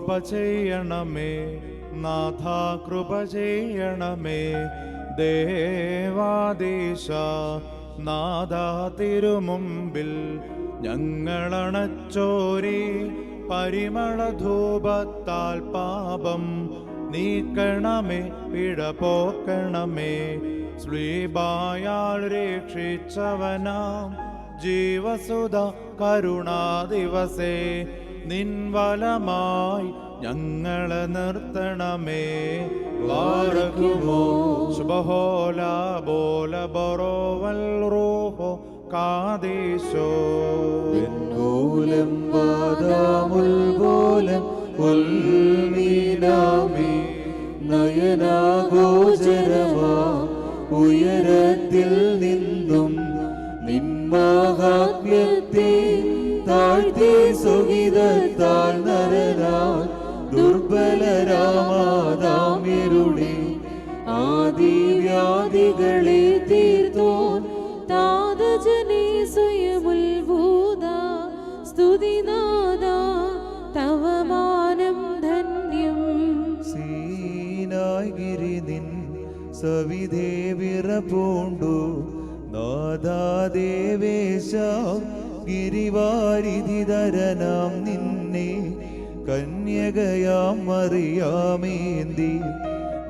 കൃപ ചെയ്യണമേ നാഥ കൃപ ചെയ്യണമേ. ദേവാദേശ നാഥ തിരുമുമ്പിൽ ഞങ്ങളണച്ചോരി പരിമളധൂപത്താൽ പാപം നീക്കണമേ പിഴപോക്കണമേ. പോക്കണമേ സ്ലീബായാൽ രക്ഷിച്ചവനാം ജീവസുത കരുണാദിവസേ. നിൻവലമായി ഞങ്ങളെ നിർത്തണമേ. വാറക്കുമോ ശുഭഹോല ബോല ബറോവൽ റോഹോ കാദേശോ നയനാഗോചരമാ ഉയരത്തിൽ നിന്നും നിന്മാഹാത്മ്യത്തെ സ്തുതിനാദ തവ മാനം ധന്യം. സീനായി ഗിരി നിൻ സവിധേ വിറപൂണ്ടു. നാദാദേവേശ ഗിരിവാരിധിധരനാം നിന്നെ കന്യകയാം മറിയാമേന്തി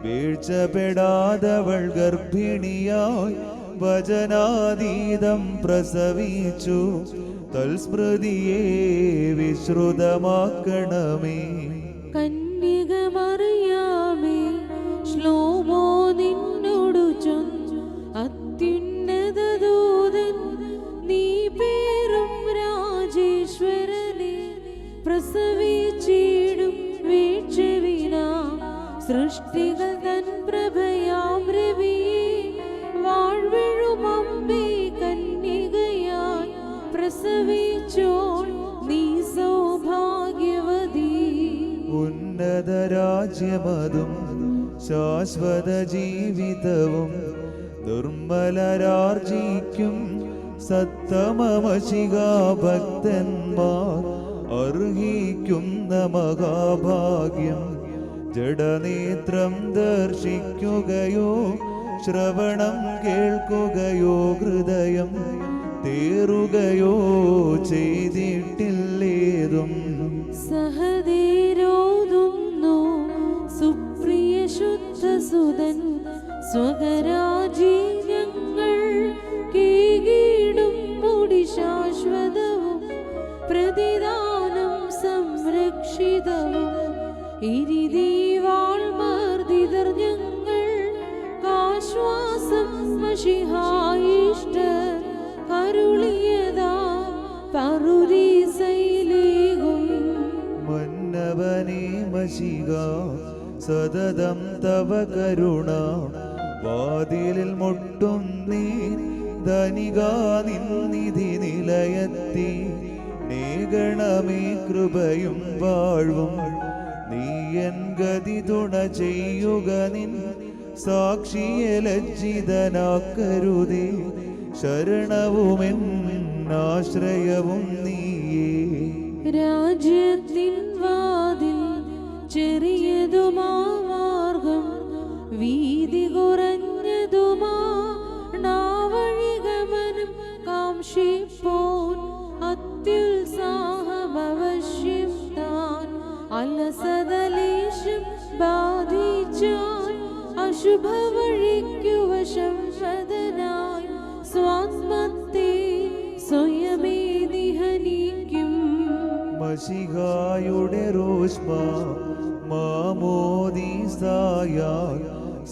വീഴ്ചപ്പെടാതവൾ ഗർഭിണിയായി വചനാതീതം പ്രസവിച്ചു. തൽസ്മൃതിയെ വിശ്രുതമാക്കണമേ. കന്യകമറിയാമേ ശ്ലോമോ നിന്നോടു ചൊന്നു അത്യുന്നത ദൂതൻ നീ പേരും രാജേശ്വരനെ പ്രസവിച്ചിടും വീഴ്ചവിന സൃഷ്ടികൾ തൻ പ്രഭയാം രവിയെ പ്രസവിച്ചോൾ നീ സൗഭാഗ്യവതി. ഉന്നത രാജ്യമതും ശാശ്വത ജീവിതവും നിർമ്മലരാർജിക്കും സത്തമശികാഭക്തന്മാർ അർഹിക്കുന്ന മഹാഭാഗ്യം. ജഡനേത്രം ദർശിക്കുകയോ ശ്രവണം കേൾക്കുകയോ ഹൃദയം തേറുകയോ ചെയ്തിട്ടില്ലേതും. സഹദേരോതുന്നു സുപ്രിയ ശുദ്ധസുതൻ സ്വകരാജീയങ്ങൾ കീകീടും മുടി ശാശ്വതവും പ്രതിദാനം സംരക്ഷിതവും. ഇരിതീവാൾ ഞങ്ങൾ കാശ്വാസം മഷിഹായിഷ്ട കരുളിയതാ പറുദീസയിലേകും മന്നവനേ മശിക സതതം തവ കരുണ വാതിലിൽ മുട്ടും നീ ധനികാ നിന്നിധി നിലയത്തി. നേഗണമേ കൃപയും വാഴ്വും നീ എൻ ഗതി തുണ ചെയ്യുക നിൻ സാക്ഷിയെ ലജ്ജിതനാക്കരുതേ. ശരണവുമെൻ ആശ്രയവും നീയേ. രാജ്യത്തിൻ വാതിൽ ചെറിയതുമാ മാർഗം വീതി കുറഞ്ഞതുമാ നാവഴികമനം കാംക്ഷിപ്പോൻ അത്യുത്സാഹമവശ്യം താൻ അലസതലേശം ബാധിച്ചാൽ അശുഭ വഴിക്കു വശം മഷിഹായുടെ റോഷ്മ മാമോദീസായാൽ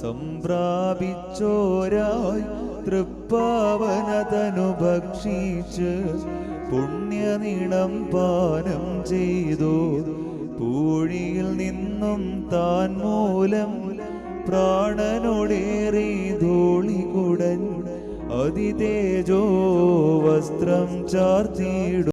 സംപ്രാപിച്ചോരായി തൃപ്പാവനതനു ഭക്ഷിച്ച് പുണ്യനീണം പാനം ചെയ്തു. പൂഴിയിൽ നിന്നും താൻ മൂലം പ്രാണനോടേറെ ധൂളികുടൻ അതിതേജോ വസ്ത്രം ചാർത്തിയിടും.